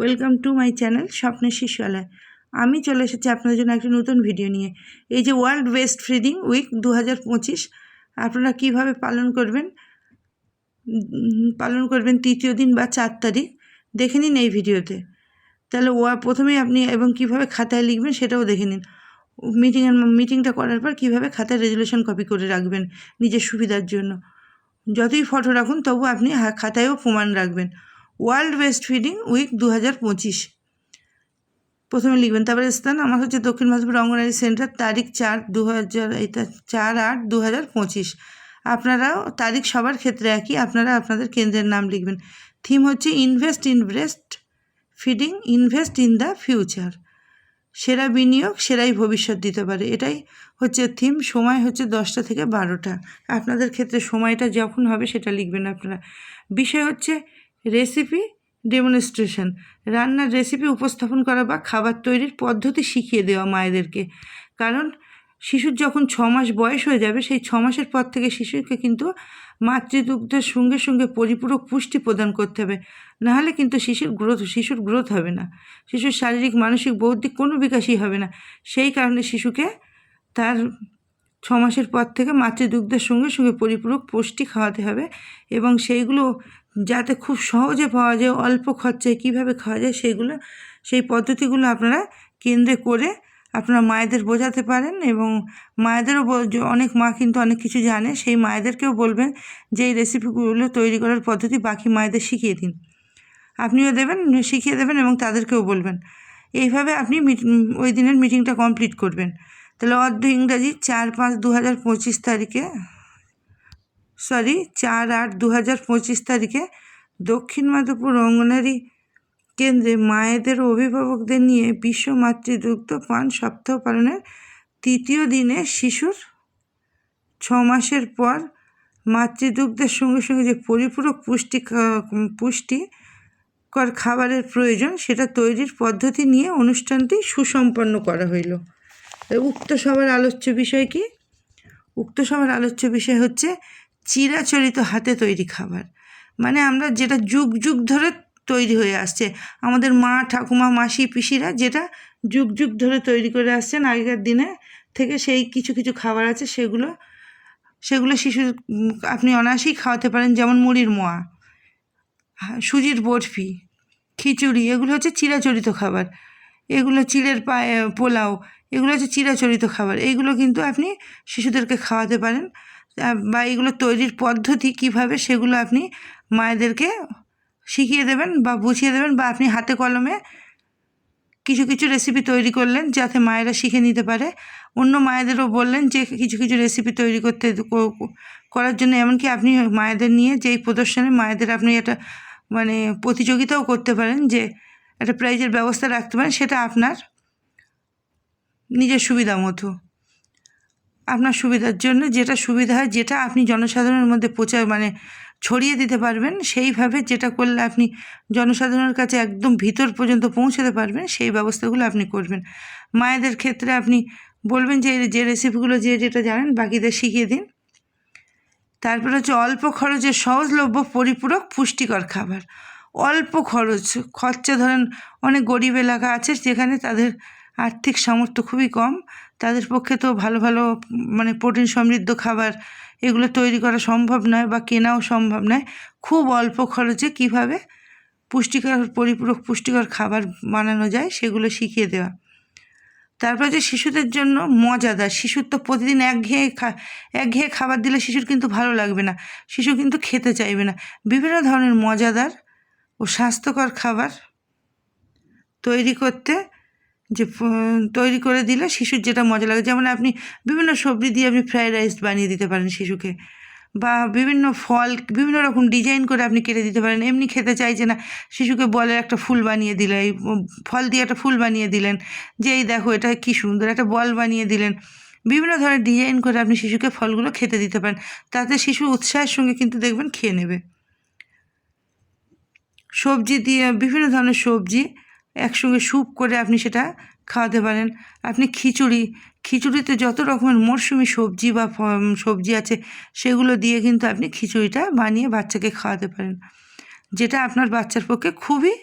Welcome to my channel স্বপ্নের শিশুয়ালয় আমি চলে এসেছি আপনাদের জন্য একটি নতুন ভিডিও নিয়ে। এই যে ওয়ার্ল্ড ওয়েস্ট ফিডিং উইক দু হাজার পঁচিশ, আপনারা কীভাবে পালন করবেন? পালন করবেন তৃতীয় দিন বা চার তারিখ। দেখে নিন এই ভিডিওতে। তাহলে ওয়া, প্রথমেই আপনি এবং কীভাবে খাতায় লিখবেন সেটাও দেখে নিন। মিটিংয়ের মিটিংটা করার পর কীভাবে খাতায় রেজুলেশন কপি করে রাখবেন নিজের সুবিধার জন্য। যতই ফটো রাখুন তবু আপনি খাতায়ও প্রমাণ রাখবেন। ওয়ার্ল্ড ওয়েস্ট ফিডিং উইক দু হাজার পঁচিশ। প্রথমে লিখবেন, তারপরে স্থান। আমার হচ্ছে দক্ষিণ মাধবপুর অঙ্গনারী সেন্টার, তারিখ চার দু হাজার এটা চার আট দু হাজার পঁচিশ। আপনারাও তারিখ সবার ক্ষেত্রে একই, আপনারা আপনাদের কেন্দ্রের নাম লিখবেন। থিম হচ্ছে invest in breastfeeding, invest in the future. সেরা বিনিয়োগ, সেরাই ভবিষ্যৎ দিতে পারে। এটাই হচ্ছে থিম, সময় হচ্ছে দশটা থেকে বারোটা। আপনাদের ক্ষেত্রে সময়টা যখন হবে সেটা লিখবেন আপনারা। বিষয় হচ্ছে রেসিপি ডেমনস্ট্রেশন। রান্নার রেসিপি উপস্থাপন করা বা খাবার তৈরির পদ্ধতি শিখিয়ে দেওয়া মায়েদেরকে। কারণ শিশুর যখন ছ মাস বয়স হয়ে যাবে, সেই ছ মাসের পর থেকে শিশুকে কিন্তু মাতৃদুগ্ধের সঙ্গে সঙ্গে পরিপূরক পুষ্টি প্রদান করতে হবে। নাহলে কিন্তু শিশুর গ্রোথ শিশুর গ্রোথ হবে না। শিশুর শারীরিক, মানসিক, বৌদ্ধিক কোনো বিকাশই হবে না। সেই কারণে শিশুকে তার ছ মাসের পর থেকে মাতৃদুগ্ধের সঙ্গে সঙ্গে পরিপূরক পুষ্টি খাওয়াতে হবে এবং সেইগুলো যাতে খুব সহজে পাওয়া যায়, অল্প খরচায় কীভাবে খাওয়া যায় সেগুলো, সেই পদ্ধতিগুলো আপনারা কেন্দ্রে করে আপনারা মায়েদের বোঝাতে পারেন এবং মায়েদেরও অনেক মা কিন্তু অনেক কিছু জানে, সেই মায়েদেরকেও বলবেন যে এই রেসিপিগুলো তৈরি করার পদ্ধতি বাকি মায়েদের শিখিয়ে দিন। আপনিও দেবেন, শিখিয়ে দেবেন এবং তাদেরকেও বলবেন। এইভাবে আপনি ওই দিনের মিটিংটা কমপ্লিট করবেন। তাহলে অর্ধ ইংরাজি চার পাঁচ দু হাজার পঁচিশ তারিখে সরি, চার আট দু হাজার পঁচিশ তারিখে দক্ষিণ মাধবপুর অঙ্গনারী কেন্দ্রে মায়েদের অভিভাবকদের নিয়ে বিশ্ব মাতৃদুগ্ধ পান সপ্তাহ পালনের তৃতীয় দিনে শিশুর ছ মাসের পর মাতৃদুগ্ধের সঙ্গে সঙ্গে যে পরিপূরক পুষ্টি খা- পুষ্টিকর খাবারের প্রয়োজন, সেটা তৈরির পদ্ধতি নিয়ে অনুষ্ঠানটি সুসম্পন্ন করা হইল। উক্ত সবার আলোচ্য বিষয় কি? উক্ত সবার আলোচ্য বিষয় হচ্ছে চিরাচরিত হাতে তৈরি খাবার। মানে আমরা যেটা যুগ যুগ ধরে তৈরি হয়ে আসছে। আমাদের মা, ঠাকুমা, মাসি, পিসিরা যেটা যুগ যুগ ধরে তৈরি করে আসছেন, আগেকার দিনে থেকে সেই কিছু কিছু খাবার আছে, সেগুলো সেগুলো শিশু, আপনি অনায়াসেই খাওয়াতে পারেন, যেমন মুড়ির মোয়া, সুজির বরফি, খিচুড়ি, এগুলো হচ্ছে চিরাচরিত খাবার। এগুলো পায়ে, পোলাও, এগুলো হচ্ছে চিরাচরিত খাবার। এইগুলো কিন্তু আপনি শিশুদেরকে খাওয়াতে পারেন। বা এগুলো তৈরির পদ্ধতি কীভাবে সেগুলো আপনি মায়েদেরকে শিখিয়ে দেবেন বা বুঝিয়ে দেবেন বা আপনি হাতে কলমে কিছু কিছু রেসিপি তৈরি করলেন যাতে মায়েরা শিখে নিতে পারে। অন্য মায়েদেরও বললেন যে কিছু কিছু রেসিপি তৈরি করতে করার জন্য এমনকি আপনি মায়েদের নিয়ে যেই প্রদর্শনে মায়েদের আপনি একটা মানে প্রতিযোগিতাও করতে পারেন যে একটা প্রাইজের ব্যবস্থা রাখতে পারেন সেটা আপনার নিজের সুবিধা মতো। আপনার সুবিধার জন্য যেটা সুবিধা হয়, যেটা আপনি জনসাধারণের মধ্যে প্রচার মানে ছড়িয়ে দিতে পারবেন, সেইভাবে যেটা করলে আপনি জনসাধারণের কাছে একদম ভিতর পর্যন্ত পৌঁছাতে পারবেন, সেই ব্যবস্থাগুলো আপনি করবেন। মায়েদের ক্ষেত্রে আপনি বলবেন যে যে রেসিপিগুলো যে যেটা জানেন, বাকিদের শিখিয়ে দিন। তারপরে হচ্ছে অল্প খরচে সহজলভ্য, পরিপূরক, পুষ্টিকর খাবার। অল্প খরচ, খরচা ধরেন অনেক গরিব এলাকা আছে, যেখানে তাদের আর্থিক সামর্থ্য খুবই কম। তাদের পক্ষে তো ভালো ভালো মানে প্রোটিন সমৃদ্ধ খাবার এগুলো তৈরি করা সম্ভব নয় বা কেনাও সম্ভব নয়। খুব অল্প খরচে কীভাবে পুষ্টিকর, পরিপূরক, পুষ্টিকর খাবার বানানো যায় সেগুলো শিখিয়ে দেওয়া। তারপর যে শিশুদের জন্য মজাদার, শিশুর তো প্রতিদিন একঘেয়ে খা, একঘেয়ে খাবার দিলে শিশুর কিন্তু ভালো লাগবে না। শিশু কিন্তু খেতে চাইবে না। বিভিন্ন ধরনের মজাদার ও স্বাস্থ্যকর খাবার তৈরি করতে যে তৈরি করে দিলে শিশুর যেটা মজা লাগে, যেমন আপনি বিভিন্ন সবজি দিয়ে আপনি ফ্রাইড রাইস বানিয়ে দিতে পারেন শিশুকে বা বিভিন্ন ফল, বিভিন্ন রকম ডিজাইন করে আপনি কেটে দিতে পারেন। এমনি খেতে চাইছে না, শিশুকে বলে একটা ফুল বানিয়ে দিলে, এই ফল দিয়ে একটা ফুল বানিয়ে দিলেন, যে এই দেখো এটা কী সুন্দর একটা বল বানিয়ে দিলেন। বিভিন্ন ধরনের ডিজাইন করে আপনি শিশুকে ফলগুলো খেতে দিতে পারেন। তাতে শিশু উৎসাহের সঙ্গে কিন্তু দেখবেন খেয়ে নেবে। সবজি দিয়ে, বিভিন্ন ধরনের সবজি একসঙ্গে স্যুপ করে আপনি সেটা খাওয়াতে পারেন। আপনি খিচুড়ি, খিচুড়িতে যত রকমের মরশুমি সবজি বা সবজি আছে, সেগুলো দিয়ে কিন্তু আপনি খিচুড়িটা বানিয়ে বাচ্চাকে খাওয়াতে পারেন। যেটা আপনার বাচ্চার পক্ষে খুবই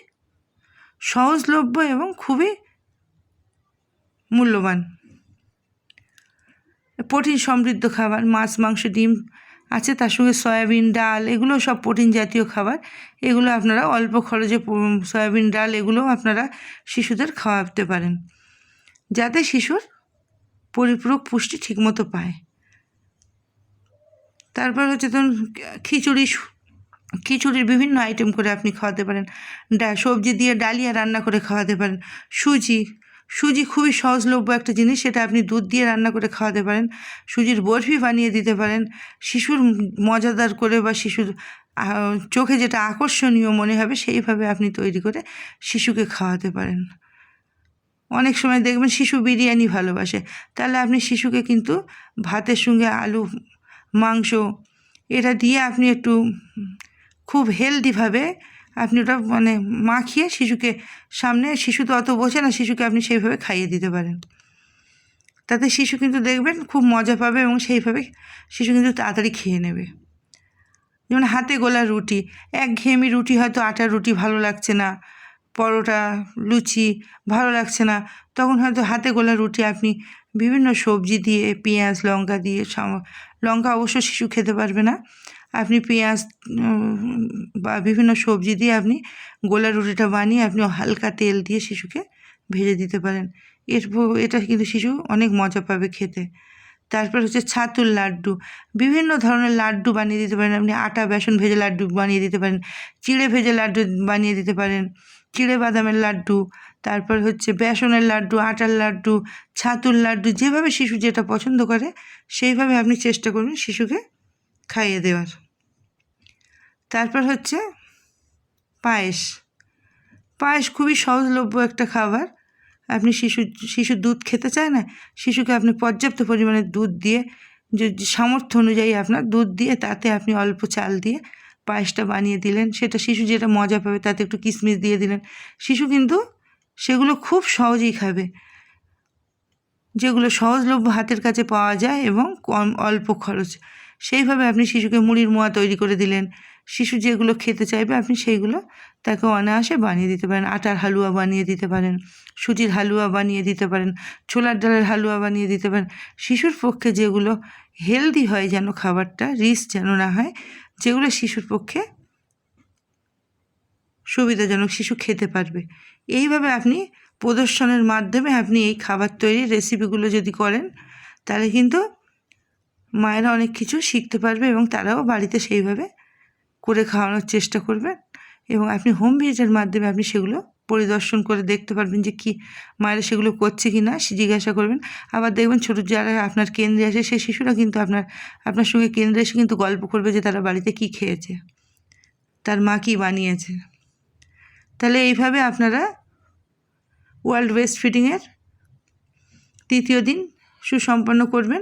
সহজলভ্য এবং খুবই মূল্যবান। প্রোটিন সমৃদ্ধ খাবার, মাছ, মাংস, ডিম আছে, তার সঙ্গে সয়াবিন ডাল, এগুলো সব প্রোটিন জাতীয় খাবার। এগুলো আপনারা অল্প খরচে সয়াবিন ডাল এগুলোও আপনারা শিশুদের খাওয়াতে পারেন। যাতে শিশুর পরিপূরক পুষ্টি ঠিকমতো পায়। তারপর হচ্ছে ধরুন, খিচুড়ি খিচুড়ির বিভিন্ন আইটেম করে আপনি খাওয়াতে পারেন। ডা, সবজি দিয়ে ডালিয়া রান্না করে খাওয়াতে পারেন। সুজি সুজি খুবই সহজলভ্য একটা জিনিস, সেটা আপনি দুধ দিয়ে রান্না করে খাওয়াতে পারেন। সুজির বরফি বানিয়ে দিতে পারেন। শিশুর মজাদার করে বা শিশুর চোখে যেটা আকর্ষণীয় মনে হবে, সেইভাবে আপনি তৈরি করে শিশুকে খাওয়াতে পারেন। অনেক সময় দেখবেন শিশু বিরিয়ানি ভালোবাসে। তাহলে আপনি শিশুকে কিন্তু ভাতের সঙ্গে আলু, মাংস, এটা দিয়ে আপনি একটু খুব হেলদিভাবে আপনি ওটা মানে মাখিয়ে শিশুকে সামনে, শিশু তো অত বসে না, শিশুকে আপনি সেইভাবে খাইয়ে দিতে পারেন। তাতে শিশু কিন্তু দেখবেন খুব মজা পাবে এবং সেইভাবে শিশু কিন্তু তাড়াতাড়ি খেয়ে নেবে। যেমন হাতে গোলা রুটি, এক ঘেয়েমি রুটি হয়তো আটার রুটি ভালো লাগছে না, পরোটা, লুচি ভালো লাগছে না, তখন হয়তো হাতে গোলা রুটি আপনি বিভিন্ন সবজি দিয়ে, পেঁয়াজ, লঙ্কা দিয়ে লঙ্কা অবশ্য শিশু খেতে পারবে না। আপনি পেঁয়াজ বা বিভিন্ন সবজি দিয়ে আপনি গোলা রুটিটা বানিয়ে আপনি হালকা তেল দিয়ে শিশুকে ভেজে দিতে পারেন। এর এটা কিন্তু শিশু অনেক মজা পাবে খেতে। তারপর হচ্ছে ছাতুর লাড্ডু। বিভিন্ন ধরনের লাড্ডু বানিয়ে দিতে পারেন। আপনি আটা, বেসন ভেজে লাড্ডু বানিয়ে দিতে পারেন। চিড়ে ভেজে লাড্ডু বানিয়ে দিতে পারেন। চিড়ে বাদামের লাড্ডু, তারপর হচ্ছে বেসনের লাড্ডু, আটার লাড্ডু, ছাতুর লাড্ডু, যেভাবে শিশু যেটা পছন্দ করে, সেইভাবে আপনি চেষ্টা করবেন শিশুকে খাইয়ে দেওয়ার। তারপর হচ্ছে পায়েস। পায়েস খুবই সহজলভ্য একটা খাবার। আপনি শিশু শিশু দুধ খেতে চায় না, শিশুকে আপনি পর্যাপ্ত পরিমাণে দুধ দিয়ে, যে সামর্থ্য অনুযায়ী আপনার দুধ দিয়ে, তাতে আপনি অল্প চাল দিয়ে পায়েসটা বানিয়ে দিলেন। সেটা শিশু যেটা মজা পাবে, তাতে একটু কিশমিশ দিয়ে দিলেন। শিশু কিন্তু সেগুলো খুব সহজেই খাবে। যেগুলো সহজলভ্য হাতের কাছে পাওয়া যায় এবং কম, অল্প খরচ। সেইভাবে আপনি শিশুকে মুড়ির মোয়া তৈরি করে দিলেন। শিশু যেগুলো খেতে চাইবে, আপনি সেইগুলো তাকে অনায়াসে বানিয়ে দিতে পারেন। আটার হালুয়া বানিয়ে দিতে পারেন, সুজির হালুয়া বানিয়ে দিতে পারেন, ছোলার ডালের হালুয়া বানিয়ে দিতে পারেন। শিশুর পক্ষে যেগুলো হেলদি হয় যেন খাবারটা রিস যেন না হয়, যেগুলো শিশুর পক্ষে সুবিধাজনক শিশু খেতে পারবে। এইভাবে আপনি প্রদর্শনের মাধ্যমে আপনি এই খাবার তৈরির রেসিপিগুলো যদি করেন, তাহলে কিন্তু মায়েরা অনেক কিছু শিখতে পারবে এবং তারাও বাড়িতে সেইভাবে করে খাওয়ানোর চেষ্টা করবেন এবং আপনি হোম ভিজিটের মাধ্যমে আপনি সেগুলো পরিদর্শন করে দেখতে পারবেন যে কি মায়েরা সেগুলো করছে কি না জিজ্ঞাসা করবেন। আবার দেখবেন ছোটো যারা আপনার কেন্দ্রে আসে সেই শিশুরা কিন্তু আপনার আপনার সঙ্গে কেন্দ্রে এসে কিন্তু গল্প করবে যে তারা বাড়িতে কি খেয়েছে, তার মা কী বানিয়েছে। তাহলে এইভাবে আপনারা ওয়ার্ল্ড ওয়েস্ট ফিডিংয়ের তৃতীয় দিন সুসম্পন্ন করবেন।